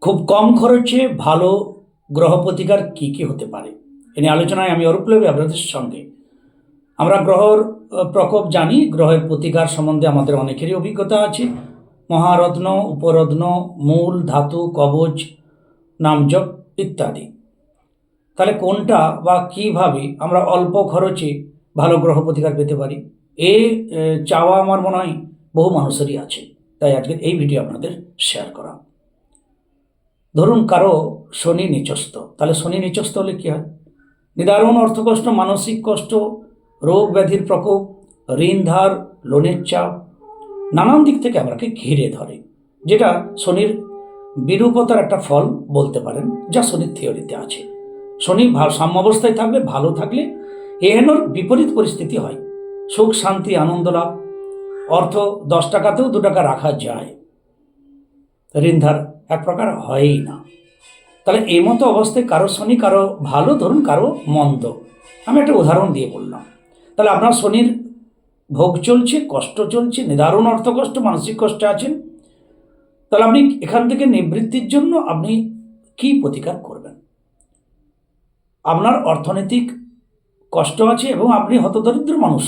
খুব কম খরচে ভালো গ্রহ প্রতিকার কী কী হতে পারে? এ নিয়ে আলোচনায় আমি অরূপলবী আপনাদের সঙ্গে। আমরা গ্রহর প্রকোপ জানি, গ্রহের প্রতিকার সম্বন্ধে আমাদের অনেকেরই অভিজ্ঞতা আছে। মহারত্ন, উপরত্ন, মূল, ধাতু, কবচ, নামজপ ইত্যাদি। তাহলে কোনটা বা কীভাবে আমরা অল্প খরচে ভালো গ্রহ প্রতিকার পেতে পারি? এ চাওয়া আমার মনে হয় বহু মানুষেরই আছে। তাই আজকে এই ভিডিও আপনাদের শেয়ার করা। ধরুন কারও শনি নিচস্ত তাহলে শনি নিচস্ত হলে কী হয়? নিদারুণ অর্থকষ্ট, মানসিক কষ্ট, রোগ ব্যাধির প্রকোপ, ঋণ ধার, লোনের চাপ, নানান দিক থেকে আমাকে ঘিরে ধরে, যেটা শনির বিরূপতার একটা ফল বলতে পারেন, যা শনির থিওরিতে আছে। শনি ভা- সাম্যাবস্থায় থাকলে ভালো থাকলে এহেনর বিপরীত পরিস্থিতি হয়। সুখ, শান্তি, আনন্দ লাভ, অর্থ দশ টাকাতেও দু টাকা রাখা যায়। ঋণধার এক প্রকার হয়ই না। তাহলে এই মতো অবস্থায় কারও শনি, কারও ভালো, ধরুন কারও মন্দ। আমি একটা উদাহরণ দিয়ে বললাম। তাহলে আপনার শনির ভোগ চলছে, কষ্ট চলছে, নিদারুণ অর্থকষ্ট, মানসিক কষ্টে আছেন। তাহলে আপনি এখান থেকে নিবৃত্তির জন্য আপনি কি প্রতিকার করবেন? আপনার অর্থনৈতিক কষ্ট আছে এবং আপনি হতদরিদ্র মানুষ।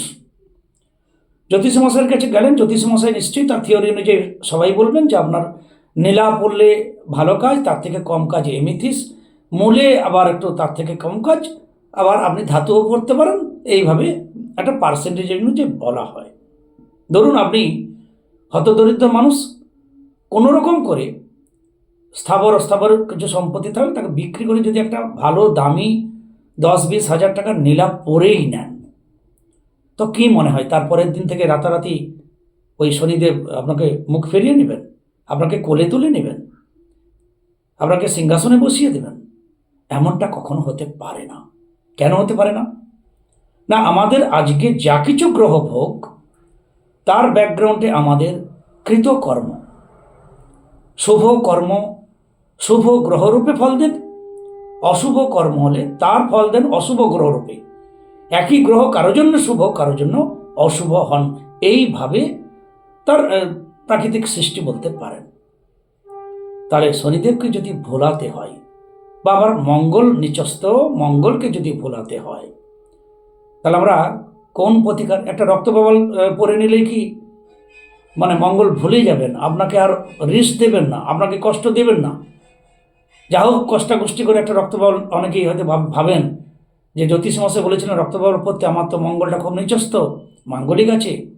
জ্যোতিষ মশাইয়ের কাছে গেলেন জ্যোতিষ মশাই নিশ্চয়ই তার থিওরি অনুযায়ী সবাই বলবেন যে আপনার নীলা পড়লে ভালো কাজ, তার থেকে কম কাজ এমিথিস। মূলে আবার একটু তার থেকে কম কাজ, আবার আপনি ধাতুও পড়তে পারেন। এইভাবে একটা পার্সেন্টেজ অনুযায়ী বলা হয়। ধরুন আপনি হতদরিদ্র মানুষ, কোনো রকম করে স্থাবর অস্থাবর কিছু সম্পত্তি থাকলে তাকে বিক্রি করে যদি একটা ভালো দামি দশ বিশ হাজার টাকার নীলা পরেই নেন, তো কী মনে হয়? তারপরের দিন থেকে রাতারাতি ওই শনিদেব আপনাকে মুখ ফিরিয়ে নেবেন। আপনাকে কোলে তুলে নেবেন, আপনাকে সিংহাসনে বসিয়ে দেবেন, এমনটা কখনো হতে পারে না। কেন হতে পারে না? না, আমাদের আজকে যা কিছু গ্রহ ভোগ, তার ব্যাকগ্রাউন্ডে আমাদের কৃতকর্ম। শুভ কর্ম, শুভ গ্রহরূপে ফল দেন, অশুভ কর্ম হলে তার ফল দেন অশুভ গ্রহরূপে। একই গ্রহ কারও জন্য শুভ কারও জন্য অশুভ হন। এইভাবে তার প্রাকৃতিক সৃষ্টি বলতে পারেন। তাহলে শনিদেবকে যদি ভোলাতে হয়, বা আবার মঙ্গল নিচস্ত মঙ্গলকে যদি ভোলাতে হয়, তাহলে আমরা কোন প্রতিকার, একটা রক্তবাবল পরে নিলে কি মানে মঙ্গল ভুলে যাবেন, আপনাকে আর রিস্ক দেবেন না, আপনাকে কষ্ট দেবেন না। যা হোক, কষ্টাকষ্টি করে একটা রক্তবাবল অনেকেই হয়তো ভাব- ভাবেন যে জ্যোতিষ মশাই বলেছিলেন রক্তবাবল পড়তে আমার তো মঙ্গলটা খুব নিচস্ত মাঙ্গলিক আছে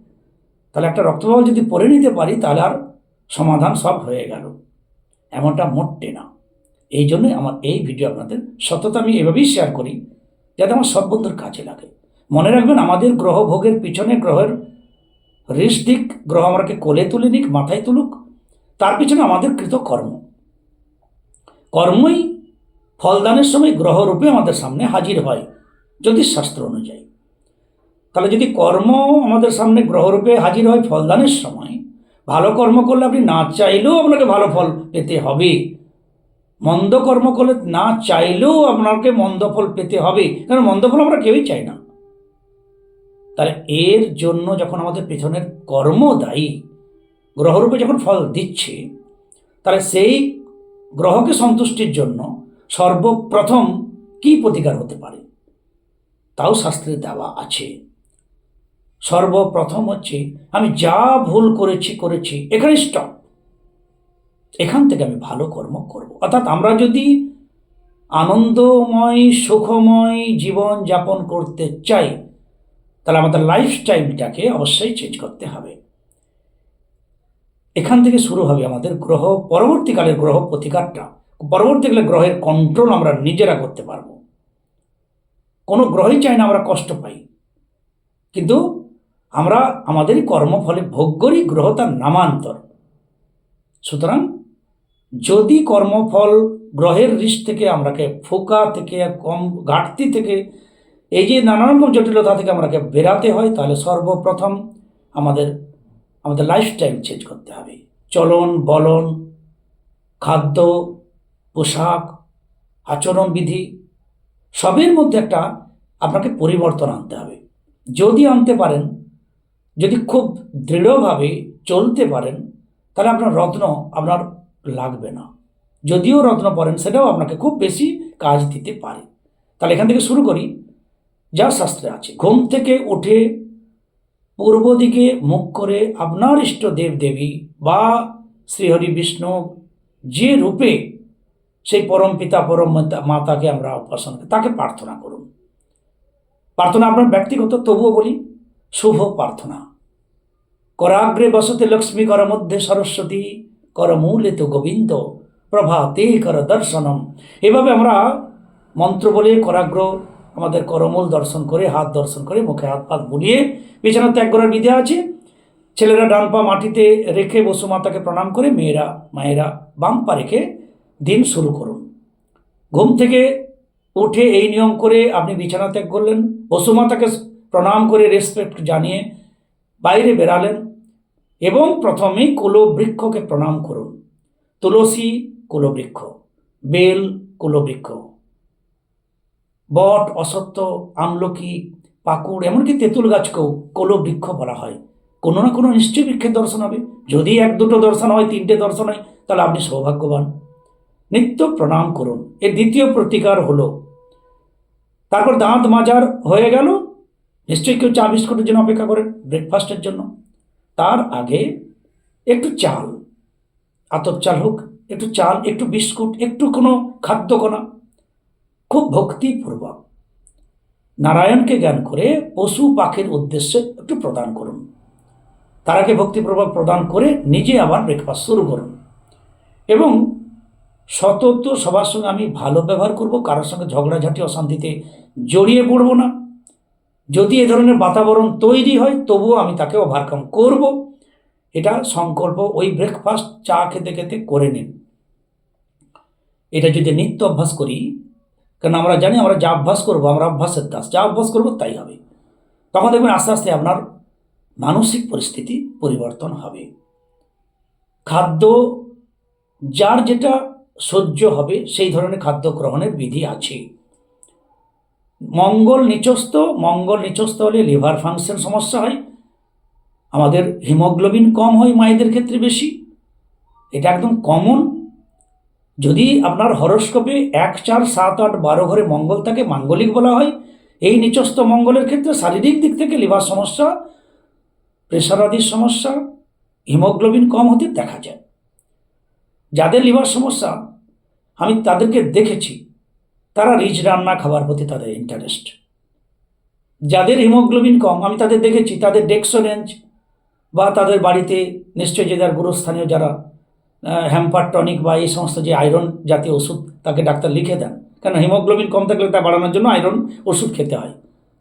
তাহলে একটা রক্তবাবল যদি পরে নিতে পারি, তাহলে আর সমাধান সব হয়ে গেল। এমনটা মোটে না। এই জন্যই আমার এই ভিডিও আপনাদের সতত আমি এভাবেই শেয়ার করি, যাতে আমার সব বন্ধুর কাজে লাগে। মনে রাখবেন, আমাদের গ্রহ ভোগের পিছনে গ্রহের রিস দিক গ্রহ আমাকে কোলে তুলে নিক, মাথায় তুলুক। তার পিছনে আমাদের কৃত কর্ম কর্মই ফলদানের সময় গ্রহরূপে আমাদের সামনে হাজির হয় জ্যোতিষশাস্ত্র অনুযায়ী। তাহলে যদি কর্ম আমাদের সামনে গ্রহরূপে হাজির হয় ফলদানের সময়, ভালো কর্ম করলে আপনি না চাইলেও আপনাকে ভালো ফল পেতে হবে। মন্দ কর্ম করলে না চাইলেও আপনাকে মন্দ ফল পেতে হবে। কারণ মন্দ ফল আমরা কেউই চাই না। তাহলে এর জন্য যখন আমাদের পেছনের কর্ম দায়ী, গ্রহরূপে যখন ফল দিচ্ছে, তাহলে সেই গ্রহকে সন্তুষ্টির জন্য সর্বপ্রথম কি প্রতিকার হতে পারে? তাও শাস্ত্রে দেওয়া আছে। সর্বপ্রথম হচ্ছে, আমি যা ভুল করেছি করেছি, এখানে স্টপ এখান থেকে আমি ভালো কর্ম করব। অর্থাৎ আমরা যদি আনন্দময়, সুখময় জীবন যাপন করতে চাই, তাহলে আমাদের লাইফস্টাইলটাকে অবশ্যই চেঞ্জ করতে হবে। এখান থেকে শুরু হবে আমাদের গ্রহ, পরবর্তীকালের গ্রহ প্রতিকারটা। পরবর্তীকালে গ্রহের কন্ট্রোল আমরা নিজেরা করতে পারব। কোনো গ্রহই চাই না আমরা কষ্ট পাই। কিন্তু আমরা আমাদের কর্মফলে ভোগ গ্রহ তার নামান্তর। সুতরাং যদি কর্মফল গ্রহের রিস থেকে আমরাকে ফোকা থেকে, কম ঘাটতি থেকে, এই যে নানা রকম জটিলতা থেকে আমাকে বেরাতে হয়, তাহলে সর্বপ্রথম আমাদের আমাদের লাইফস্টাইল চেঞ্জ করতে হবে। চলন, বলন, খাদ্য, পোশাক আচরণবিধি সবের মধ্যে একটা আপনাকে পরিবর্তন আনতে হবে। যদি আনতে পারেন যদি খুব দৃঢ়ভাবে চলতে পারেন, তাহলে আপনার রত্ন আপনার লাগবে না। যদিও রত্ন পড়েন, সেটাও আপনাকে খুব বেশি কাজ দিতে পারে। তাহলে এখান থেকে শুরু করি। যা শাস্ত্রে আছে, ঘুম থেকে উঠে পূর্ব দিকে মুখ করে আপনার ইষ্ট দেব দেবী বা শ্রীহরি বিষ্ণু যে রূপে সেই পরম পিতা, পরম মাতাকে আমরা উপাসনা তাকে প্রার্থনা করুন। প্রার্থনা আপনার ব্যক্তিগত, তবুও বলি শুভ প্রার্থনা। করাগ্রে বসতে লক্ষ্মী কর মধ্যে সরস্বতী, কর মূলে তো গোবিন্দ, প্রভাতে কর দর্শনম। এভাবে আমরা মন্ত্র বলে করাগ্র আমাদের করমূল দর্শন করে, হাত দর্শন করে, মুখে হাত পাত বুলিয়ে বিছানা ত্যাগ করার বিধি আছে। ছেলেরা ডান পা মাটিতে রেখে বসু মাতাকে প্রণাম করে, মেয়েরা, মায়েরা বাম পা রেখে দিন শুরু করুন। ঘুম থেকে উঠে এই নিয়ম করে আপনি বিছানা ত্যাগ করলেন বসুমাতাকে প্রণাম করে রেসপেক্ট জানিয়ে বাইরে বেরালেন এবং প্রথমেই কুলবৃক্ষকে প্রণাম করুন। তুলসী কুলবৃক্ষ, বেল কুলবৃক্ষ, বট অসত্য আমলকি, পাকুড়, এমনকি তেঁতুল গাছকেও কুলবৃক্ষ বলা হয়। কোনো না কোনো নিশ্চয়ই বৃক্ষের দর্শন হবে। যদি এক দুটো দর্শন হয়, তিনটে দর্শন হয়, তাহলে আপনি সৌভাগ্যবান। নিত্য প্রণাম করুন। এর দ্বিতীয় প্রতিকার হলো, তারপর দাঁত মাজার হয়ে গেল নিশ্চয়ই কেউ চা বিস্কুটের জন্য অপেক্ষা করেন ব্রেকফাস্টের জন্য। তার আগে একটু চাল, আতপ চাল হোক, একটু চাল, একটু বিস্কুট, একটু কোনো খাদ্যকণা। খুব ভক্তিপূর্বক নারায়ণকে জ্ঞান করে পশু পাখির উদ্দেশ্যে একটু প্রদান করুন। তার আগে ভক্তিপূর্বক প্রদান করে নিজে আবার ব্রেকফাস্ট শুরু করুন। এবং সতত সবার সঙ্গে আমি ভালো ব্যবহার করব, কারোর সঙ্গে ঝগড়াঝাটি, অশান্তিতে জড়িয়ে পড়ব না। যদি এ ধরনের বাতাবরণ তৈরি হয়, তবুও আমি তাকে ওভারকাম করব। এটা সংকল্প ওই ব্রেকফাস্ট চা খেতে খেতে করে নিন। এটা যদি নিত্য অভ্যাস করি, কারণ আমরা জানি আমরা যা অভ্যাস করব, আমরা অভ্যাসের দাস, যা অভ্যাস করব তাই হবে। তখন দেখবেন আস্তে আস্তে আপনার মানসিক পরিস্থিতি পরিবর্তন হবে। খাদ্য যার যেটা সহ্য হবে, সেই ধরনের খাদ্য গ্রহণের বিধি আছে। মঙ্গল নিচস্থ মঙ্গল নিচস্থ হলে লিভার ফাংশন সমস্যা হয়। আমাদের হিমোগ্লোবিন কম হয় মায়েদের ক্ষেত্রে বেশি। এটা একদম কমন। যদি আপনার হরস্কোপে এক, চার, সাত, আট, বারো ঘরে মঙ্গল থাকে, মাঙ্গলিক বলা হয়, এই নিচস্থ মঙ্গলের ক্ষেত্রে শারীরিক দিক থেকে লিভার সমস্যা, প্রেশার আদির সমস্যা, হিমোগ্লোবিন কম হতে দেখা যায়। যাদের লিভার সমস্যা, আমি তাদেরকে দেখেছি তারা রিচ রান্না খাবার প্রতি তাদের ইন্টারেস্ট যাদের হিমোগ্লোবিন কম, আমি তাদের দেখেছি, তাদের ডেক্সোরেঞ্জ বা তাদের বাড়িতে নিশ্চয়ই যে যার গুরুস্থানীয় যারা হ্যাম্পার টনিক বা এই সমস্ত যে আয়রন জাতীয় ওষুধ তাকে ডাক্তার লিখে দেন। কারণ হিমোগ্লোবিন কম থাকলে তা বাড়ানোর জন্য আয়রন ওষুধ খেতে হয়।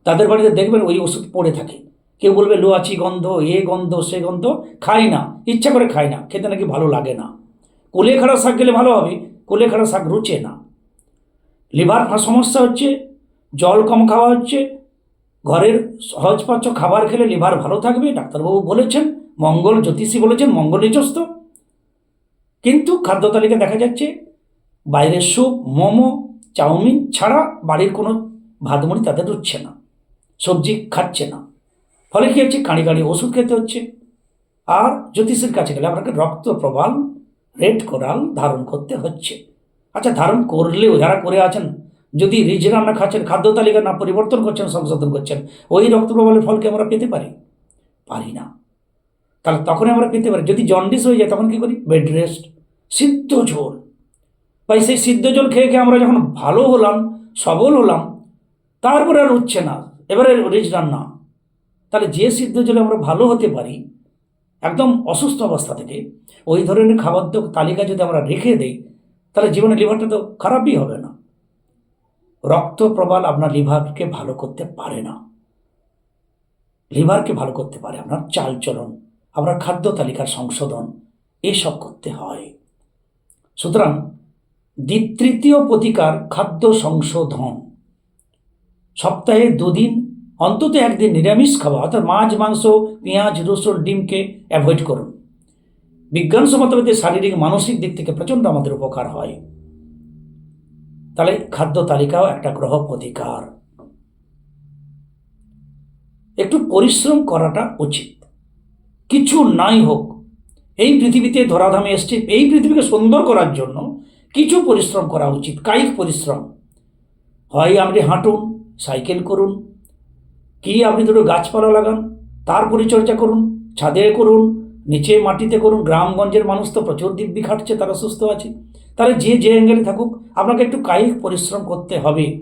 তাদের বাড়িতে দেখবেন ওই ওষুধ পড়ে থাকে। কেউ বলবে লোয়াচি গন্ধ, এ গন্ধ, সে গন্ধ, খাই না, ইচ্ছা করে খাই না, খেতে নাকি ভালো লাগে না। কোলে খাড়া শাক গেলে ভালো হবে কোলে খাড়া শাক রুচে না। লিভার সমস্যা হচ্ছে, জল কম খাওয়া হচ্ছে, ঘরের সহজপাচ্য খাবার খেলে লিভার ভালো থাকবে, ডাক্তারবাবু বলেছেন, মঙ্গল জ্যোতিষী বলেছেন মঙ্গল নিজস্ত কিন্তু খাদ্য তালিকা দেখা যাচ্ছে, বাইরের স্যুপ, মোমো, চাউমিন ছাড়া বাড়ির কোনো ভাতমুড়ি তাদের রুচ্ছে না, সবজি খাচ্ছে না। ফলে কী হচ্ছে? কাঁড়ি কাঁড়ি ওষুধ খেতে হচ্ছে। আর জ্যোতিষের কাছে গেলে আপনাকে রক্ত প্রবাল রেড কোরাল ধারণ করতে হচ্ছে। আচ্ছা ধারণ করলেও যারা করে আছেন, যদি রিজ রান্না খাচ্ছেন, খাদ্য তালিকা না পরিবর্তন করছেন, সংশোধন করছেন, ওই রক্ত প্রবালের ফলকে আমরা পেতে পারি? পারি না। তাহলে তখন আমরা পেতে পারি। যদি জন্ডিস হয়ে যায়, তখন কী করি? বেড রেস্ট, সিদ্ধ ঝোল। ভাই, সেই সিদ্ধ জল খেয়ে খেয়ে আমরা যখন ভালো হলাম, সবল হলাম, তারপরে আর উঠছে না। এবারে রিচ রান্না। তাহলে যে সিদ্ধ জলে আমরা ভালো হতে পারি, একদম অসুস্থ অবস্থা থেকে, ওই ধরনের খাবার তালিকা যদি আমরা রেখে দিই তাহলে জীবনে লিভারটা তো খারাপই হবে না। রক্ত প্রবাল আপনার লিভারকে ভালো করতে পারে না। লিভারকে ভালো করতে পারে, আপনার চালচলন, আপনার খাদ্য তালিকার সংশোধন, এসব করতে হয়। সুতরাং তৃতীয় প্রতিকার খাদ্য সংশোধন। সপ্তাহে দুদিন, অন্তত একদিন নিরামিষ খাওয়া, অর্থাৎ মাছ, মাংস, পেঁয়াজ, রসুন, ডিমকে অ্যাভয়েড করুন। বিজ্ঞানসম্মতভাবে শারীরিক, মানসিক দিক থেকে প্রচণ্ড আমাদের উপকার হয়। তাহলে খাদ্য তালিকাও একটা গ্রহ প্রতিকার। একটু পরিশ্রম করাটা উচিত। কিছু নাই হোক। এই পৃথিবীতে ধরাধামে এসছে, এই পৃথিবীকে সুন্দর করার জন্য কিছু পরিশ্রম করা উচিত, কায়িক পরিশ্রম। হয় আপনি হাঁটুন, সাইকেল করুন, কি আপনি দুটো গাছপালা লাগান, তার পরিচর্যা করুন, ছাদে করুন নিচে মাটিতে করুন, গ্রামগঞ্জের মানুষ তো প্রচুর দিব্যি খাটছে, তারা সুস্থ আছে। তাহলে যে যে অ্যাঙ্গেলে থাকুক, আপনাকে একটু কায়িক পরিশ্রম করতে হবে।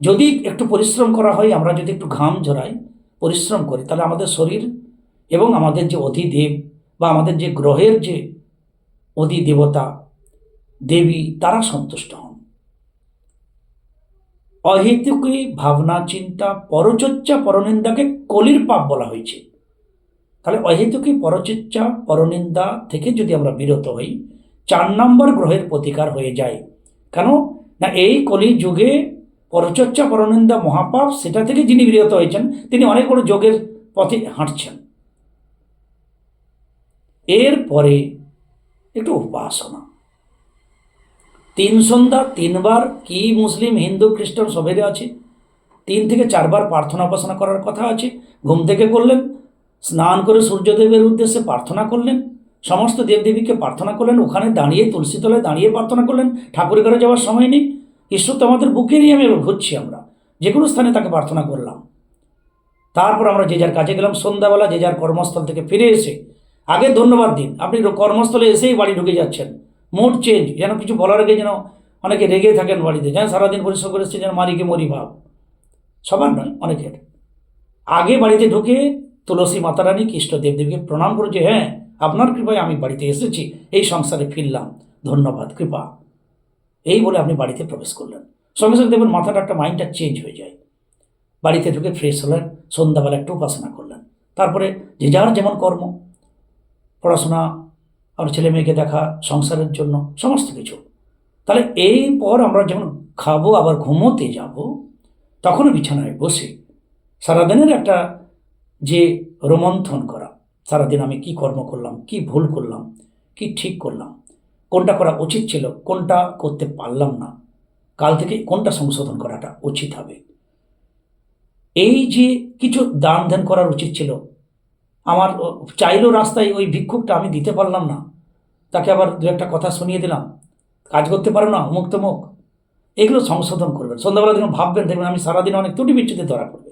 যদি একটু পরিশ্রম করা হয়, আমরা যদি একটু ঘাম ঝরাই, পরিশ্রম করি, তাহলে আমাদের শরীর এবং আমাদের যে অধিদেব বা আমাদের যে গ্রহের যে অধিদেবতা, দেবী, তারা সন্তুষ্ট হন। অহেতুকী ভাবনা, চিন্তা, পরচর্চা, পরনিন্দাকে কলির পাপ বলা হয়েছে। তাহলে অহেতুকি পরচর্চা পরনিন্দা থেকে যদি আমরা বিরত হই, চার নম্বর গ্রহের প্রতিকার হয়ে যায়। কেন? না, এই কলি যুগে পরচর্চা, পরনিন্দা, মহাপাপ, সেটা থেকে যিনি বিরত হয়েছেন, তিনি অনেক বড় যোগের পথে হাঁটছেন। এরপরে একটু উপাসনা। তিন সন্ধ্যা, তিনবার কি মুসলিম, হিন্দু, খ্রিস্টান সবেরই আছে? তিন থেকে চারবার প্রার্থনা উপাসনা করার কথা আছে। ঘুম থেকে করলেন স্নান করে সূর্যদেবের উদ্দেশ্যে প্রার্থনা করলেন। সমস্ত দেবদেবীকে প্রার্থনা করলেন। ওখানে দাঁড়িয়ে, তুলসী তলায় দাঁড়িয়ে প্রার্থনা করলেন। ঠাকুরের ঘরে যাওয়ার সময় নেই। ঈশ্বর তো আমাদের বুকেরই আমি ঘুরছি আমরা। যে কোনো স্থানে তাকে প্রার্থনা করলাম। তারপর আমরা যে যার কাজে গেলাম। সন্ধ্যাবেলা যে যার কর্মস্থল থেকে ফিরে এসে, আগে ধন্যবাদ দিন। আপনি কর্মস্থলে এসেই বাড়ি ঢুকে যাচ্ছেন। মুড চেঞ্জ, যেন কিছু বলার আগে যেন অনেকে রেগে থাকেন বাড়িতে। যেন সারাদিন পরিশ্রম করে এসছে, যেন মারিকে মরি ভাব। সবার নয়, অনেকের। আগে বাড়িতে ঢুকে তুলসী মাতারানী কৃষ্ণ দেবদেবীকে প্রণাম করে যে হ্যাঁ আপনার কৃপায় আমি বাড়িতে এসেছি, এই সংসারে ফিরলাম। ধন্যবাদ, কৃপা। এই বলে আপনি বাড়িতে প্রবেশ করলেন। সঙ্গে সঙ্গে দেখবেন মাথাটা একটা মাইন্ডটা চেঞ্জ হয়ে যায়। বাড়িতে ঢুকে ফ্রেশ হলেন, সন্ধ্যাবেলা একটু উপাসনা করলেন। তারপরে যে যার যেমন কর্ম, পড়াশোনা আমার ছেলে মেয়েকে দেখা, সংসারের জন্য, সমস্ত কিছু। তাহলে এই পর আমরা যখন খাব, আবার ঘুমোতে যাব, তখনও বিছানায় বসে সারাদিনের একটা যে রোমন্থন করা, সারাদিন আমি কি কর্ম করলাম, কি ভুল করলাম, কি ঠিক করলাম, কোনটা করা উচিত ছিল, কোনটা করতে পারলাম না, কাল থেকে কোনটা সংশোধন করাটা উচিত হবে। এই যে কিছু দান ধ্যান করার উচিত ছিল, আমার চাইলো রাস্তায় ওই ভিক্ষুকটা আমি দিতে পারলাম না, তাকে আবার দু একটা কথা শুনিয়ে দিলাম, কাজ করতে পারো না, অমুক তমুক, এগুলো সংশোধন করবেন। সন্ধ্যাবেলা যখন ভাববেন, দেখবেন আমি সারাদিন অনেক ত্রুটি বিচ্ছুতি ধরা পড়বে।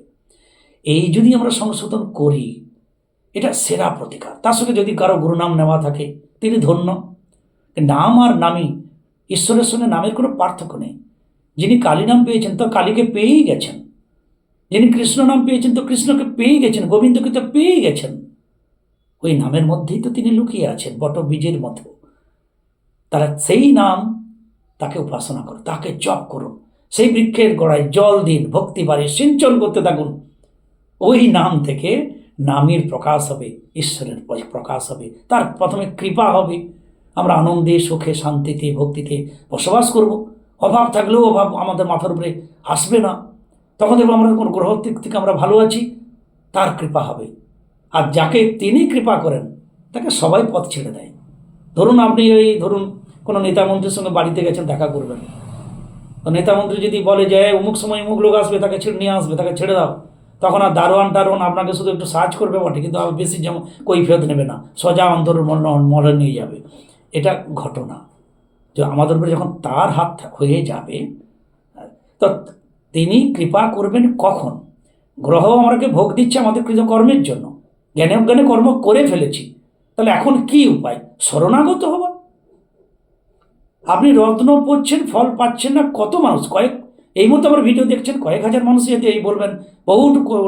এই যদি আমরা সংশোধন করি, এটা সেরা প্রতিকার। তার সঙ্গে যদি কারও গুরুনাম নেওয়া থাকে, তিনি ধন্য। নাম আর নামই, ঈশ্বরের সঙ্গে নামের কোনো পার্থক্য নেই। যিনি কালী নাম পেয়েছেন, তো কালীকে পেয়েই গেছেন। যিনি কৃষ্ণ নাম পেয়েছেন, তো কৃষ্ণকে পেয়েই গেছেন, গোবিন্দকে তো পেয়েই গেছেন। ওই নামের মধ্যেই তো তিনি লুকিয়ে আছেন, বটবীজের মতো। তারা সেই নাম তাকে উপাসনা করো, তাকে জপ করুন সেই বৃক্ষের গোড়ায় জল দিন, ভক্তি বাড়ি সিঞ্চন করতে থাকুন। ওই নাম থেকে নামের প্রকাশ হবে, ঈশ্বরের প্রকাশ হবে, তার প্রথমে কৃপা হবে। আমরা আনন্দে, সুখে, শান্তিতে, ভক্তিতে বসবাস করব। অভাব থাকলেও অভাব আমাদের মাথার উপরে আসবে না। তখন দেখব আমরা কোনো গ্রহ থেকে আমরা ভালো আছি, তার কৃপা হবে। আর যাকে তিনি কৃপা করেন, তাকে সবাই পথ ছেড়ে দেয়। ধরুন আপনি ওই, ধরুন কোনো নেতা মন্ত্রীর সঙ্গে বাড়িতে গেছেন, দেখা করবেন। নেতা মন্ত্রী যদি বলে যে অমুক সময় অমুক লোক আসবে, তাকে ছেড়ে, নিয়ে আসবে, তাকে ছেড়ে দাও। তখন আর দারোয়ান টারোয়ান আপনাকে শুধু একটু সার্চ করবে বটে, কিন্তু আবার বেশি যেমন কৈফিয়ত নেবে না। সোজা অন্তর মলে নিয়ে যাবে। এটা ঘটনা। যে আমাদের উপরে যখন তার হাত হয়ে যাবে, তো তিনি কৃপা করবেন কখন? গ্রহ আমাকে ভোগ দিচ্ছে আমাদের কৃতকর্মের জন্য। জ্ঞানে অজ্ঞানে কর্ম করে ফেলেছি। তাহলে এখন কি উপায়? শরণাগত হওয়া? আপনি রত্ন পড়ছেন, ফল পাচ্ছেন না, কত মানুষ? কয়েক এই মুহূর্তে আমার ভিডিও দেখছেন কয়েক হাজার মানুষ যদি এই বলবেন, বহু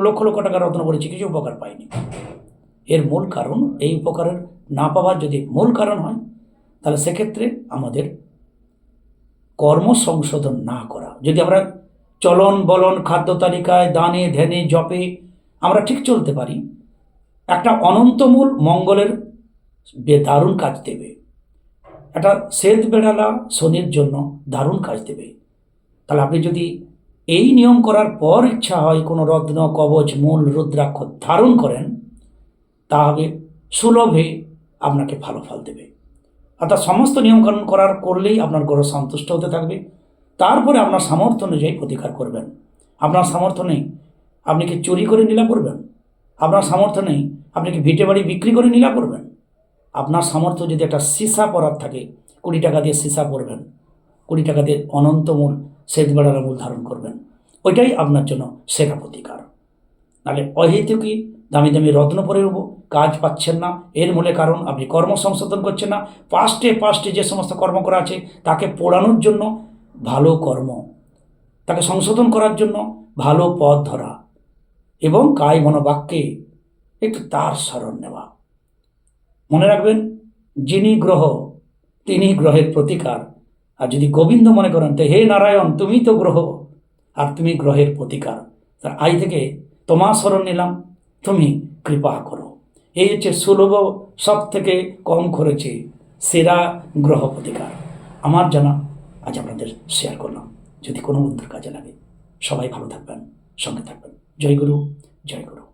লক্ষ লক্ষ টাকা রত্ন পড়েছি কিছু উপকার পাইনি। এর মূল কারণ, এই উপকারের না পাওয়ার যদি মূল কারণ হয়, তাহলে সেক্ষেত্রে আমাদের কর্ম সংশোধন না করা। যদি আমরা চলন বলন, খাদ্য তালিকায় দানে, ধ্যানে, জপে আমরা ঠিক চলতে পারি, একটা অনন্তমূল মঙ্গলের দারুণ কাজ দেবে। একটা শ্বেত বেড়ালা শনির জন্য দারুণ কাজ দেবে। তাহলে আপনি যদি এই নিয়ম করার পর ইচ্ছা হয় কোনো রত্ন, কবচ, মূল, রুদ্রাক্ষ ধারণ করেন, তাহলে সুলভে আপনাকে ভালো ফল দেবে। অর্থাৎ সমস্ত নিয়মকানুন করার করলেই আপনার গ্রহ সন্তুষ্ট হতে থাকবে। তারপরে আপনার সামর্থ্য অনুযায়ী প্রতিকার করবেন। আপনার সামর্থ্য নেই, আপনি কি চুরি করে নীলা করবেন? আপনার সামর্থ্য নেই, আপনি কি ভিটে বাড়ি বিক্রি করে নীলা করবেন? আপনার সামর্থ্য যদি একটা সীসা পরার থাকে, কুড়ি টাকা দিয়ে সীসা পরবেন। কুড়ি টাকা দিয়ে অনন্তমূল শ্বেত বেড়ার মূল ধারণ করবেন। ওইটাই আপনার জন্য সেরা প্রতিকার। নাহলে অহেতুকি দামি দামি রত্ন পরে নেব কাজ পাচ্ছেন না, এর মূলে কারণ আপনি কর্ম সংশোধন করছেন না, পাস্টে পাস্টে যে সমস্ত কর্ম করা আছে তাকে পোড়ানোর জন্য ভালো কর্ম, তাকে সংশোধন করার জন্য ভালো পথ ধরা এবং কায় মনোবাক্যে একটু তার স্মরণ নেওয়া। মনে রাখবেন, যিনি গ্রহ তিনি গ্রহের প্রতিকার। আর যদি গোবিন্দ মনে করেন তো হে নারায়ণ তুমি তো গ্রহ, আর তুমি গ্রহের প্রতিকার। তার আই থেকে তোমার স্মরণ নিলাম, তুমি কৃপা করো। এই হচ্ছে সুলভ সব থেকে কম খরচে সেরা গ্রহ প্রতিকার। আমার জানা, আজ আপনাদের শেয়ার করলাম। যদি কোনো বন্ধুর কাজে লাগে, সবাই ভালো থাকবেন, সঙ্গে থাকবেন। জয় গুরু জয় গুরু।